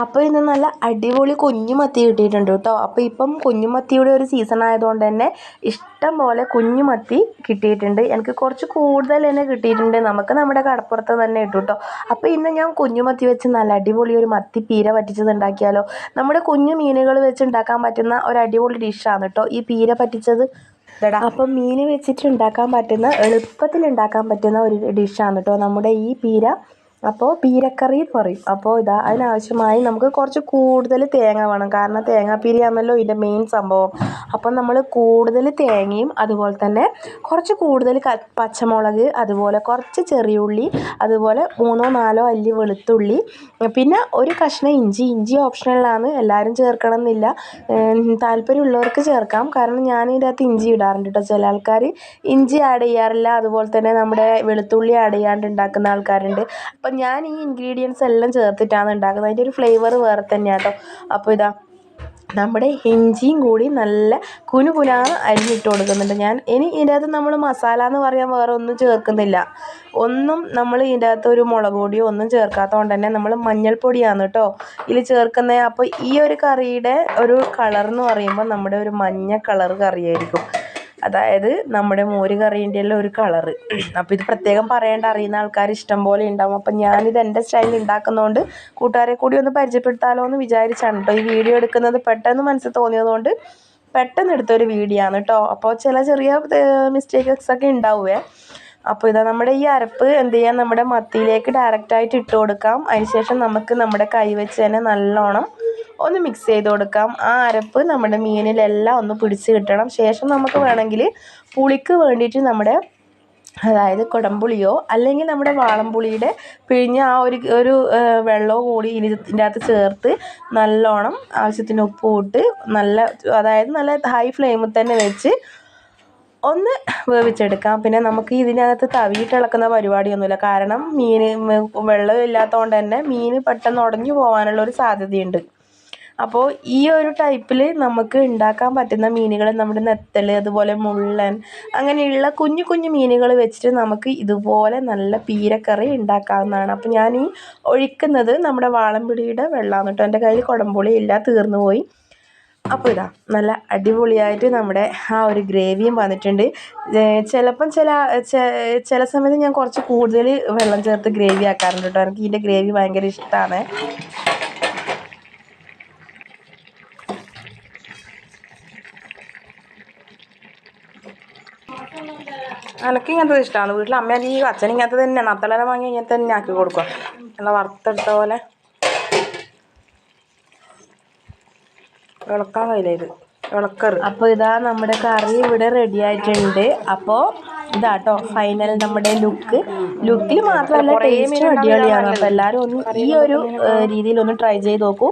അപ്പോൾ ഇന്ന് നല്ല അടിപൊളി കുഞ്ഞുമത്തി കിട്ടിയിട്ടുണ്ട് കേട്ടോ. അപ്പോൾ ഇപ്പം കുഞ്ഞുമത്തിയുടെ ഒരു സീസൺ ആയതുകൊണ്ട് തന്നെ ഇഷ്ടം പോലെ കുഞ്ഞുമത്തി കിട്ടിയിട്ടുണ്ട്. എനിക്ക് കുറച്ച് കൂടുതൽ തന്നെ കിട്ടിയിട്ടുണ്ട്. നമുക്ക് നമ്മുടെ കടപ്പുറത്ത് തന്നെ ഇട്ടു കേട്ടോ. അപ്പോൾ ഇന്ന് ഞാൻ കുഞ്ഞുമത്തി വെച്ച് നല്ല അടിപൊളി ഒരു മത്തി പീര പറ്റിച്ചത് ഉണ്ടാക്കിയാലോ? നമ്മുടെ കുഞ്ഞു മീനുകൾ വെച്ച് ഉണ്ടാക്കാൻ പറ്റുന്ന ഒരു അടിപൊളി ഡിഷാണ് കേട്ടോ ഈ പീര പറ്റിച്ചത്. അപ്പം മീൻ വെച്ചിട്ട് ഉണ്ടാക്കാൻ പറ്റുന്ന എളുപ്പത്തിൽ ഉണ്ടാക്കാൻ പറ്റുന്ന ഒരു ഡിഷാണ് കേട്ടോ നമ്മുടെ ഈ പീര അപ്പോൾ പീരക്കറി എന്ന് പറയും. അപ്പോൾ ഇതാ അതിനാവശ്യമായി നമുക്ക് കുറച്ച് കൂടുതൽ തേങ്ങ വേണം. കാരണം തേങ്ങാപ്പീരിയാണല്ലോ ഇതിന്റെ മെയിൻ സംഭവം. അപ്പം നമ്മൾ കൂടുതൽ തേങ്ങയും അതുപോലെ തന്നെ കുറച്ച് കൂടുതൽ പച്ചമുളക് അതുപോലെ കുറച്ച് ചെറിയുള്ളി അതുപോലെ മൂന്നോ നാലോ അല്ലി വെളുത്തുള്ളി പിന്നെ ഒരു കഷ്ണം ഇഞ്ചി. ഇഞ്ചി ഓപ്ഷണലാണ് എല്ലാവരും ചേർക്കണം എന്നില്ല താല്പര്യമുള്ളവർക്ക് ചേർക്കാം. കാരണം ഞാൻ ഇതിനകത്ത് ഇഞ്ചി ഇടാറുണ്ട് കേട്ടോ. ചില ആൾക്കാർ ഇഞ്ചി ആഡ് ചെയ്യാറില്ല. അതുപോലെ തന്നെ നമ്മുടെ വെളുത്തുള്ളി ആഡ് ചെയ്യാണ്ട് ഉണ്ടാക്കുന്ന ആൾക്കാരുണ്ട്. അപ്പം ഞാൻ ഈ ഇൻഗ്രീഡിയൻസ് എല്ലാം ചേർത്തിട്ടാണ് ഉണ്ടാക്കുന്നത്. അതിന്റെ ഒരു ഫ്ലേവർ വേറെ തന്നെയാണ് കേട്ടോ അപ്പോൾ ഇതാ നമ്മുടെ ഇഞ്ചിയും കൂടി നല്ല കുനു കുനാന്ന് അരിഞ്ഞിട്ട് കൊടുക്കുന്നുണ്ട്. ഞാൻ ഇനി ഇതിന്റെ അകത്ത് നമ്മൾ മസാല എന്ന് പറയാൻ വേറെ ഒന്നും ചേർക്കുന്നില്ല. ഒന്നും നമ്മൾ ഇതിന്റെ അകത്ത് ഒരു മുളക് പൊടിയോ ഒന്നും ചേർക്കാത്തതുകൊണ്ട് തന്നെ നമ്മൾ മഞ്ഞൾപ്പൊടിയാണ് കേട്ടോ ഇതിൽ ചേർക്കുന്നത്. അപ്പോൾ ഈ ഒരു കറിയുടെ ഒരു കളർ എന്ന് പറയുമ്പോൾ നമ്മുടെ ഒരു മഞ്ഞ കളർ കറിയായിരിക്കും. അതായത് നമ്മുടെ മോര് കറീന്റെ എല്ലാം ഒരു കളറ്. അപ്പോൾ ഇത് പ്രത്യേകം പറയേണ്ട അറിയുന്ന ആൾക്കാർ ഇഷ്ടം പോലെ ഉണ്ടാവും. അപ്പം ഞാനിത് എന്റെ സ്റ്റൈലിൽ ഉണ്ടാക്കുന്നതുകൊണ്ട് കൂട്ടുകാരെ കൂടി ഒന്ന് പരിചയപ്പെടുത്താലോ എന്ന് വിചാരിച്ചാണ് കേട്ടോ ഈ വീഡിയോ എടുക്കുന്നത്. പെട്ടെന്ന് മനസ്സിൽ തോന്നിയതുകൊണ്ട് പെട്ടെന്ന് എടുത്തൊരു വീഡിയോ ആണ് കേട്ടോ അപ്പോൾ ചില ചെറിയ മിസ്റ്റേക്സ് ഒക്കെ ഉണ്ടാവുമേ അപ്പോൾ ഇതാ നമ്മുടെ ഈ അരപ്പ് എന്ത് ചെയ്യാം? നമ്മുടെ മത്തിയിലേക്ക് ഡയറക്റ്റായിട്ട് ഇട്ട് കൊടുക്കാം. അതിനുശേഷം നമുക്ക് നമ്മുടെ കൈ വെച്ച് തന്നെ നല്ലോണം ഒന്ന് മിക്സ് ചെയ്ത് കൊടുക്കാം. ആ അരപ്പ് നമ്മുടെ മീനിലെല്ലാം ഒന്ന് പിടിച്ച് കിട്ടണം. ശേഷം നമുക്ക് വേണമെങ്കിൽ പുളിക്ക് വേണ്ടിയിട്ട് നമ്മുടെ അതായത് കുടംപുളിയോ അല്ലെങ്കിൽ നമ്മുടെ വാളംപുളിയുടെ പിഴിഞ്ഞ ആ ഒരു ഒരു വെള്ളമോ കൂടി ഇനി ഇതിന്റെ അകത്ത് ചേർത്ത് നല്ലോണം ആവശ്യത്തിന് ഉപ്പ് ഇട്ട് നല്ല അതായത് നല്ല ഹൈ ഫ്ലെയിമിൽ തന്നെ വെച്ച് ഒന്ന് വേവിച്ചെടുക്കാം. പിന്നെ നമുക്ക് ഇതിനകത്ത് തവിയിട്ട് ഇളക്കുന്ന പരിപാടിയൊന്നുമില്ല. കാരണം മീൻ വെള്ളം ഇല്ലാത്തതുകൊണ്ട് തന്നെ മീൻ പെട്ടെന്ന് ഉടഞ്ഞു പോകാനുള്ള ഒരു സാധ്യതയുണ്ട്. അപ്പോൾ ഈ ഒരു ടൈപ്പിൽ നമുക്ക് ഉണ്ടാക്കാൻ പറ്റുന്ന മീനുകൾ നമ്മുടെ നെത്തൽ അതുപോലെ മുള്ളൻ അങ്ങനെയുള്ള കുഞ്ഞു കുഞ്ഞു മീനുകൾ വെച്ചിട്ട് നമുക്ക് ഇതുപോലെ നല്ല പീരക്കറി ഉണ്ടാക്കാവുന്നതാണ്. അപ്പോൾ ഞാൻ ഈ ഒഴിക്കുന്നത് നമ്മുടെ വാളംപിടിയുടെ വെള്ളമാണ് കേട്ടോ. എന്റെ കയ്യിൽ കുടംപുളി ഇല്ല തീർന്നു പോയി. അപ്പോൾ ഇതാ നല്ല അടിപൊളിയായിട്ട് നമ്മുടെ ആ ഒരു ഗ്രേവിയും വന്നിട്ടുണ്ട്. ചിലപ്പം ചില ചില സമയത്ത് ഞാൻ കുറച്ച് കൂടുതൽ വെള്ളം ചേർത്ത് ഗ്രേവി ആക്കാറുണ്ട് കേട്ടോ. എനിക്ക് ഇതിന്റെ ഗ്രേവി ഭയങ്കര ഇഷ്ടമാണ് എനിക്ക് ഇങ്ങനത്തെ ഇഷ്ടമാണ് വീട്ടിൽ അമ്മ ഈ അച്ഛൻ ഇങ്ങനത്തെ തന്നെ നത്തളര വാങ്ങി ഇങ്ങനത്തെ തന്നെ ആക്കി കൊടുക്കുക നല്ല വറുത്തെടുത്ത പോലെ. ഇളക്കാൻ കഴിയില്ല ഇളക്കറ് അപ്പോൾ ഇതാ നമ്മുടെ കറി ഇവിടെ റെഡി ആയിട്ടുണ്ട്. അപ്പോൾ ഇതാട്ടോ ഫൈനൽ നമ്മുടെ ലുക്ക് ലുക്കിൽ മാത്രമല്ല ടേസ്റ്റും അടിപൊളിയാണ്. അപ്പോൾ എല്ലാവരും ഒന്ന് ഈ ഒരു രീതിയിൽ ഒന്ന് ട്രൈ ചെയ്ത് നോക്കൂ.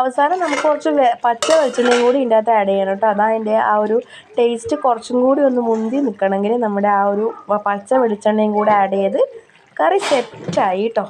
അവസാനം നമുക്ക് കുറച്ച് പച്ച വെളിച്ചെണ്ണയും കൂടി ഇതിന്റെ അകത്ത് ആഡ് ചെയ്യണം കേട്ടോ. അതാ അതിന്റെ ആ ഒരു ടേസ്റ്റ് കുറച്ചും കൂടി ഒന്ന് മുന്തി നിൽക്കണമെങ്കിൽ നമ്മുടെ ആ ഒരു പച്ച വെളിച്ചെണ്ണയും കൂടി ആഡ് ചെയ്ത് കറി സെറ്റായി കേട്ടോ.